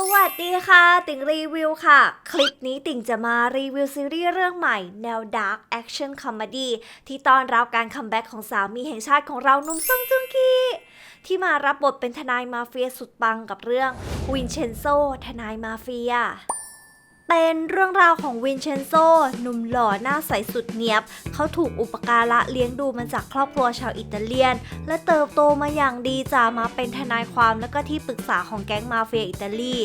สวัสดีค่ะ ติ่งรีวิวค่ะ คลิปนี้ติ่งจะมารีวิวซีรีส์เรื่องใหม่ แนวดาร์กแอคชั่นคอมเมดี้ที่ต้อนรับการคัมแบ็กของสามีแห่งชาติของเราหนุ่มซงจุงกีที่มารับบทเป็นทนายมาเฟียสุดปังกับเรื่องวินเชนโซ ทนายมาเฟีย เป็นเรื่องราวของวินเชนโซ หนุ่มหล่อหน้าใสสุดเนียบ เขาถูกอุปการะเลี้ยงดูมาจากครอบครัวชาวอิตาเลียน และเติบโตมาอย่างดีจามาเป็นทนายความและก็ที่ปรึกษาของแก๊งมาเฟียอิตาลี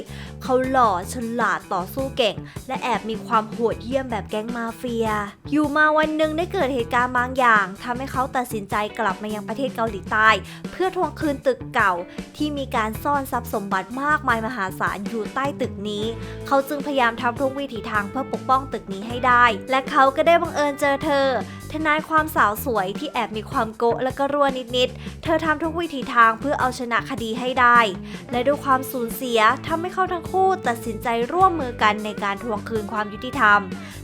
เขาหล่อฉลาดต่อสู้เก่ง และแอบมีความโหดเหี้ยมแบบแก๊งมาเฟีย อยู่มาวันหนึ่งได้เกิดเหตุการณ์บางอย่างทำให้เขาตัดสินใจกลับมายังประเทศเกาหลีใต้ เพื่อทวงคืนตึกเก่าที่มีการซ่อนทรัพย์สมบัติมากมายมหาศาลอยู่ใต้ตึกนี้ เขาจึงพยายามทำทุกวิถีทางเพื่อปกป้องตึกนี้ให้ได้ และเขาก็ได้บังเอิญเจอเธอ ทนายความสาวสวยที่แอบมีความโกะและก็รั่วนิดๆ เธอทำทุกวิถีทางเพื่อเอาชนะคดีให้ได้ และด้วยความสูญเสียทำให้เขาทั้งคู่ตัดสินใจร่วมมือกันในการทวงคืนความยุติธรรม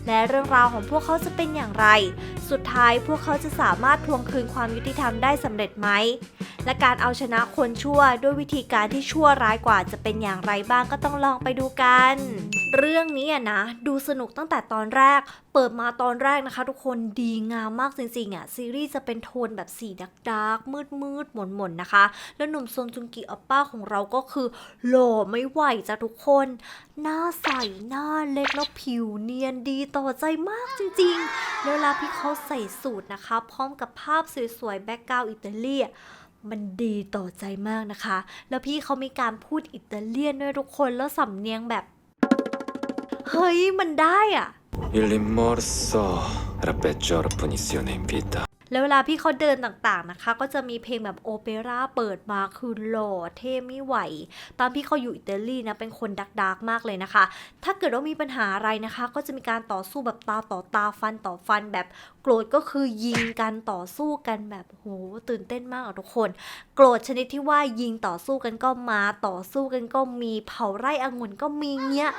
และเรื่องราวของพวกเขาจะเป็นอย่างไร สุดท้ายพวกเขาจะสามารถทวงคืนความยุติธรรมได้สำเร็จไหม และการเอาชนะคนชั่วด้วยวิธีการที่ชั่วร้ายกว่าจะเป็นอย่างไรบ้างก็ต้องลองไปดูกัน เรื่องนี้อะนะ ดูสนุกตั้งแต่ตอนแรก เปิดมาตอนแรกนะคะ ทุกคนดีงามมากจริงๆอะซีรีส์จะเป็นโทนแบบสีดักดาร์กมืดมืดหม่นหม่นนะคะ แล้วหนุ่มซงจุงกิอัปป้าของเราก็คือ หล่อไม่ไหวจ้ะทุกคน หน้าใสหน้าเล็กแล้วผิวเนียนดีต่อใจมากจริงๆแล้วเวลาพี่เขาใส่สูตรนะคะ พร้อมกับภาพสวยๆแบ็กกราวอิตาลีมันดีต่อใจมากนะคะ แล้วพี่เขามีการพูดอิตาเลียนด้วยทุกคน แล้วสำเนียงแบบ เฮ้ยมันได้อะ Il rimorso è la peggior punizione in vita. แล้วเวลาพี่เขาเดินต่างๆนะคะ ก็จะมีเพลงแบบโอเปร่าเปิดมาคือหล่อเท่ไม่ไหว ตอนพี่เขาอยู่อิตาลีนะเป็นคนดักดักๆมากเลยนะคะ ถ้าเกิดว่ามีปัญหาอะไรนะคะ ก็จะมีการต่อสู้แบบตาต่อตาฟันต่อฟันแบบโกรธก็คือยิงกันต่อสู้กันแบบโหตื่นเต้นมากอะทุกคน โกรธชนิดที่ว่ายิงต่อสู้กันก็มาต่อสู้กันก็มีเผาไร่องุ่นก็มีเงี้ย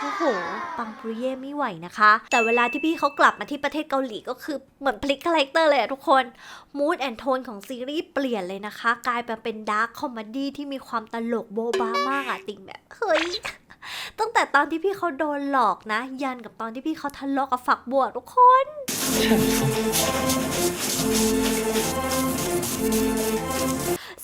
โอ้โห ปังปรุเย่ไม่ไหวนะคะ แต่เวลาที่พี่เขากลับมาที่ประเทศเกาหลีก็คือเหมือนพลิกคาแรคเตอร์เลยทุกคน มูดแอนโทนของซีรีส์เปลี่ยนเลยนะคะ กลายมาเป็นดาร์คคอมเมดี้ที่มีความตลกโบ๊ะบ้ามากอะติงแบบ เฮ้ย ตั้งแต่ตอนที่พี่เขาโดนหลอกนะ ยันกับตอนที่พี่เขาทะเลาะกับฝักบัวทุกคน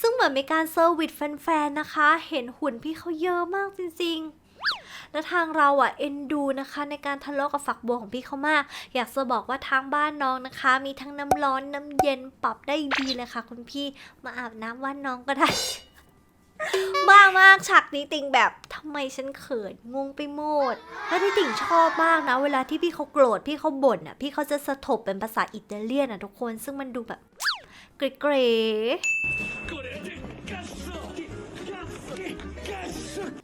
ซึ่งเหมือนมีการเซอร์วิสแฟนๆนะคะ เห็นหุ่นพี่เขาเยอะมากจริงๆและทางเราอะเอ็นดูนะคะ ในการทะเลาะกับฝักบัวของพี่เขามาก อยากจะบอกว่าทางบ้านน้องนะคะ มีทั้งน้ำร้อนน้ำเย็นปรับได้ดีเลยค่ะ คุณพี่มาอาบน้ำว่านน้องก็ได้ บ้ามากฉากนี้ติงแบบทำไมฉันเขินงงไปหมด แล้วที่ติงชอบมากนะ เวลาที่พี่เขาโกรธพี่เขาบ่นอะ พี่เขาจะสะทบเป็นภาษาอิตาเลียนอะทุกคนซึ่งมันดูแบบเกรๆ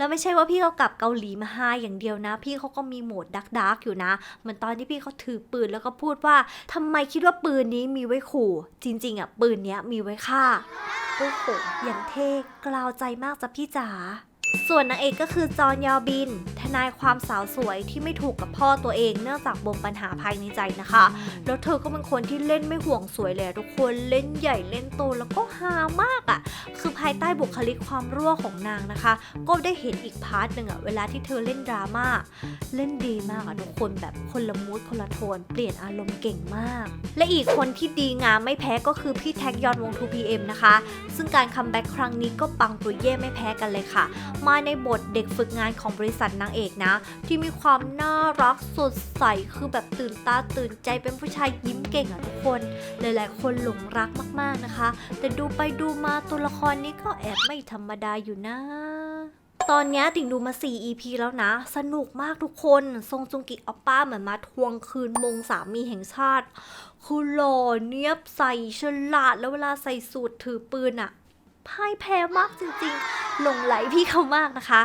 แล้วไม่ใช่ว่าพี่เขากลับเกาหลีมาฮาอย่างเดียวนะ พี่เขาก็มีโหมดดักดักๆอยู่นะเหมือนตอนที่พี่เขาถือปืนแล้วก็พูดว่าทำไมคิดว่าปืนนี้มีไว้ขู่ จริง ๆอะปืนเนี้ยมีไว้ฆ่าโอ้โหอย่างเท่กล่าวใจมากจ้ะพี่จ๋า ส่วนนางเอกก็คือจอนยอบิน ทนายความสาวสวยที่ไม่ถูกกับพ่อตัวเอง เนื่องจากบ่มปัญหาภายในใจนะคะ แล้วเธอก็เป็นคนที่เล่นไม่ห่วงสวยเลยทุกคนเล่นใหญ่เล่นโตแล้วก็ฮามากอะ่ะ คือภายใต้บุคลิกความรั่วของนางนะคะ ก็ได้เห็นอีกพาร์ทหนึ่งอะ่ะเวลาที่เธอเล่นดราม่าเล่นดีมากอะ่ะทุกคนแบบคนละมูดคนละโทน เปลี่ยนอารมณ์เก่งมาก และอีกคนที่ดีงามไม่แพ้ก็คือพี่แท็กยอนวง 2PM นะคะ ซึ่งการคัมแบ็กครั้งนี้ก็ปังตัวเย่ไม่แพ้กันเลยค่ะมาในบทเด็กฝึกงานของบริษัทนางเอกนะ ที่มีความน่ารักสดใสคือแบบตื่นตาตื่นใจเป็นผู้ชายยิ้มเก่งอะทุกคน หลายๆ คนหลงรักมากๆนะคะ แต่ดูไปดูมาตัวละครนี้ก็แอบไม่ธรรมดาอยู่นะตอนนี้ติ่งดูมา 4 EP แล้วนะ สนุกมากทุกคน ทรงจุงกิออปป้าเหมือนมาทวงคืนมงสามีแห่งชาติ คือหล่อเนียบใส่ฉลาดแล้วเวลาใส่สูตรถือปืนอะพ่ายแพ้มากจริงๆ หลงไหลพี่เขามากนะคะ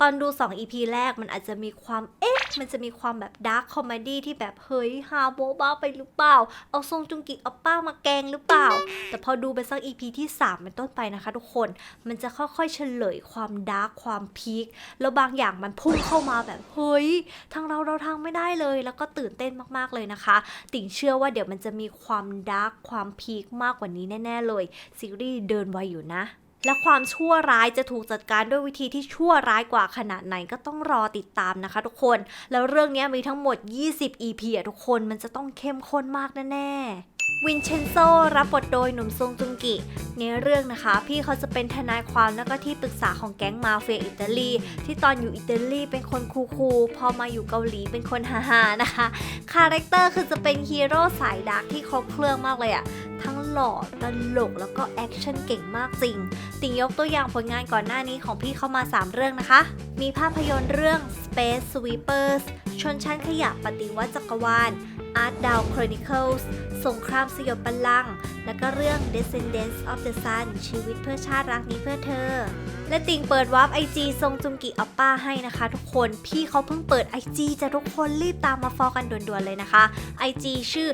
ตอนดู 2 EP แรกมันอาจจะมีความ เอ๊ะ มันจะมีความแบบดาร์คคอมเมดี้ที่แบบเฮ้ยฮาโบะบ้าไปหรือเปล่า เอาทรงจุงกิเอาป้ามาแกงหรือเปล่า แต่พอดูไปสัก EP ที่ 3 เป็นต้นไปนะคะทุกคน มันจะค่อยๆ เฉลยความดาร์คความพีค แล้วบางอย่างมันพุ่งเข้ามาแบบเฮ้ย ทางเราเราทางไม่ได้เลย แล้วก็ตื่นเต้นมากๆเลยนะคะ ติ่งเชื่อว่าเดี๋ยวมันจะมีความดาร์คความพีคมากกว่านี้แน่ ๆ เลยซีรีส์เดินไวอยู่นะ และความชั่วร้ายจะถูกจัดการด้วยวิธีที่ชั่วร้ายกว่าขนาดไหนก็ต้องรอติดตามนะคะทุกคน แล้วเรื่องนี้มีทั้งหมด 20 EP อะทุกคนมันจะต้องเข้มข้นมากแน่ๆ วินเชนโซรับบทโดยหนุ่มซงจุงกิในเรื่องนะคะ พี่เขาจะเป็นทนายความแล้วก็ที่ปรึกษาของแก๊งมาเฟียอิตาลี ที่ตอนอยู่อิตาลีเป็นคนคูลๆพอมาอยู่เกาหลีเป็นคนฮาๆนะคะคาแรคเตอร์คือจะเป็นฮีโร่สายดาร์กที่ครบเครื่องมากเลยอะทั้งหล่อตลกแล้วก็แอคชั่นเก่งมากจริง ติ่งยกตัวอย่างผลงานก่อนหน้านี้ของพี่เข้ามา 3 เรื่องนะคะ มีภาพยนตร์เรื่อง Space Sweepers ชนชั้นขยะปฏิวัติจักรวาล Art Down Chronicles สงครามสยบบัลลังก์และก็เรื่อง Descendants of the Sun ชีวิตเพื่อชาติรักนี้เพื่อเธอ และติ่งเปิดวาร์ป IG ทรงจุงกิอัปป้าให้นะคะทุกคน พี่เขาเพิ่งเปิด IG จะทุกคนรีบตามมาฟอกันด่วนๆเลยนะคะ IG ชื่อ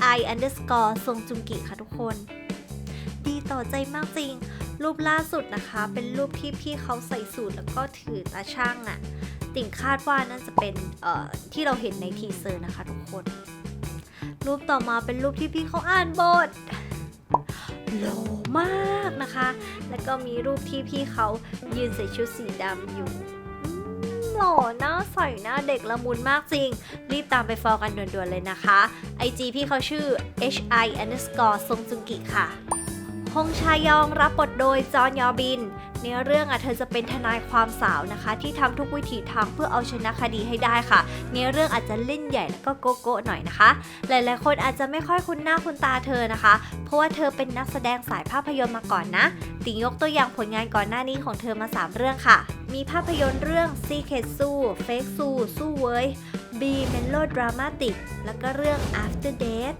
hi underscore ทรงจุงกิค่ะทุกคน ดีต่อใจมากจริง รูปล่าสุดนะคะ เป็นรูปที่พี่เขาใส่สูทแล้วก็ถือตาช่างอะ่ะ ติ่งคาดว่าน่าจะเป็นเอ่อที่เราเห็นในทีเซอร์นะคะทุกคน รูปต่อมาเป็นรูปที่พี่เขาอ่านบทหล่อมากนะคะ แล้วก็มีรูปที่พี่เขายืนใส่ชุดสีดำอยู่หล่อหน้าใสหน้าเด็กละมุนมากจริง รีบตามไปฟอลกันด่วนๆเลยนะคะ IG พี่เขาชื่อ hi underscore ทรงจุงกิค่ะฮงชายองรับบทโดยจอนยอบิน ในเรื่องอะเธอจะเป็นทนายความสาวนะคะ ที่ทำทุกวิถีทางเพื่อเอาชนะคดีให้ได้ค่ะ ในเรื่องอาจจะเล่นใหญ่แล้วก็โกโก้หน่อยนะคะ หลายๆ คนอาจจะไม่ค่อยคุ้นหน้าคุ้นตาเธอนะคะ เพราะว่าเธอเป็นนักแสดงสายภาพยนตร์มาก่อนนะ ติงยกตัวอย่างผลงานก่อนหน้านี้ของเธอมา 3 เรื่องค่ะ มีภาพยนตร์เรื่อง Secret s u Fake s u สู้เว้ย B Melodramatic แล้วก็เรื่อง After Death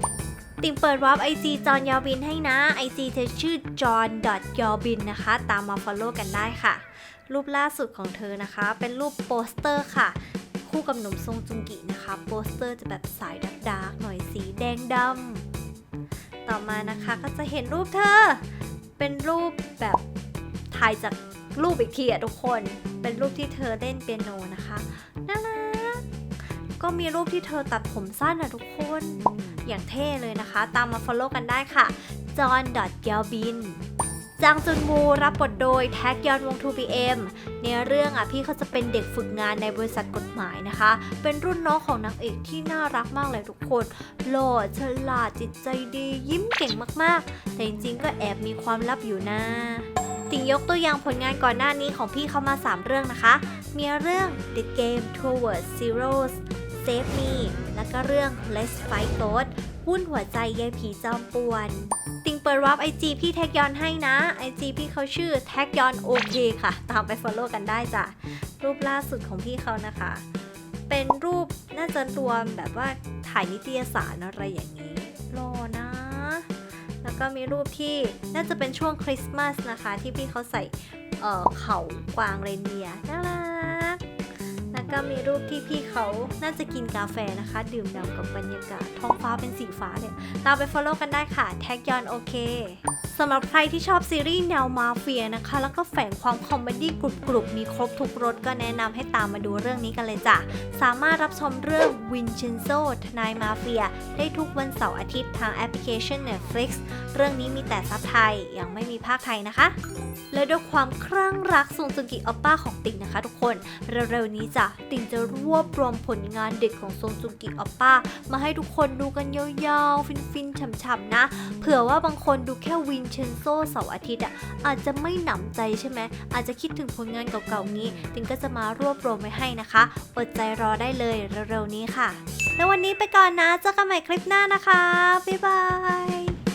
ติ่งเปิดวาร์ป IG จอนยอบินให้นะ IG เธอชื่อ john y o b i n นนะคะ ตามมา follow กันได้ค่ะ รูปล่าสุดของเธอนะคะ เป็นรูปโปสเตอร์ค่ะ คู่กับหนุ่มทรงจุงกินะคะ โปสเตอร์จะแบบสายดาร์กๆหน่อยสีแดงดำต่อมานะคะก็จะเห็นรูปเธอ เป็นรูปแบบถ่ายจากรูปอีกทีอะทุกคน เป็นรูปที่เธอเล่นเปียโนนะคะ ก็มีรูปที่เธอตัดผมสั้นอะทุกคน อย่างเท่เลยนะคะ ตามมา follow กันได้ค่ะ john g a l b i n จางจุนมูรับบทโดยแท็กยอนวง 2PM ในเรื่องอะพี่เขาจะเป็นเด็กฝึกงานในบริษัทกฎหมายนะคะ เป็นรุ่นน้องของนางเอกที่น่ารักมากเลยทุกคน หล่อฉลาดจิตใจดียิ้มเก่งมากๆ แต่จริงๆ ก็แอบมีความลับอยู่นะติ่งยกตัวอย่างผลงานก่อนหน้านี้ของพี่เขามา 3 เรื่องนะคะ มีเรื่อง The Game Towards Zeros Save Me แล้วก็เรื่อง Let's Fight Ghost หุ้นหัวใจยายผีจอมป่วน ติงเปิดรับไอจีพี่แท็กยอนให้นะไอจีพี่เขาชื่อแท็กยอนโอเคค่ะ ตามไป follow กันได้จ้ะ รูปล่าสุดของพี่เขานะคะ เป็นรูปน่าจะรวมแบบว่าถ่ายนิตยสารอะไรอย่างนี้รอนะ แล้วก็มีรูปที่น่าจะเป็นช่วงคริสต์มาสนะคะ ที่พี่เขาใส่เอ่อเขากวางเรนเดียน่ารัก แล้วก็มีรูปที่พี่เขาน่าจะกินกาแฟนะคะ ดื่มด่ำกับบรรยากาศท้องฟ้าเป็นสีฟ้าเนี่ยตามไป follow กันได้ค่ะ แท็กยอนโอเคสำหรับใครที่ชอบซีรีส์แนวมาเฟียนะคะ แล้วก็แฝงความคอมเมดี้กรุบๆ มีครบทุกรสก็แนะนำให้ตามมาดูเรื่องนี้กันเลยจ้ะ สามารถรับชมเรื่อง Vincenzo ทนายมาเฟีย ได้ทุกวันเสาร์อาทิตย์ทางแอปพลิเคชัน Netflix เรื่องนี้มีแต่ซับไทย ยังไม่มีภาคไทยนะคะ และด้วยความคลั่งรักทรงจุงกิออปป้าของติ่งนะคะทุกคน เร็วๆนี้จ้ะติ่งจะรวบรวมผลงานเด็กของทรงจุงกิออปป้า มาให้ทุกคนดูกันยาวๆ ฟินๆฉ่ำๆนะ เผื่อว่าบางคนดูแค่วินเชนโซเสาร์อาทิตย์อะอาจจะไม่หนำใจใช่ไหม อาจจะคิดถึงผลงานเก่าๆนี้ ติงก็จะมารวบรวมไว้ให้นะคะอดใจรอได้เลยเร็วๆนี้ค่ะ แล้ววันนี้ไปก่อนนะ เจอกันใหม่คลิปหน้านะคะ บ๊ายบาย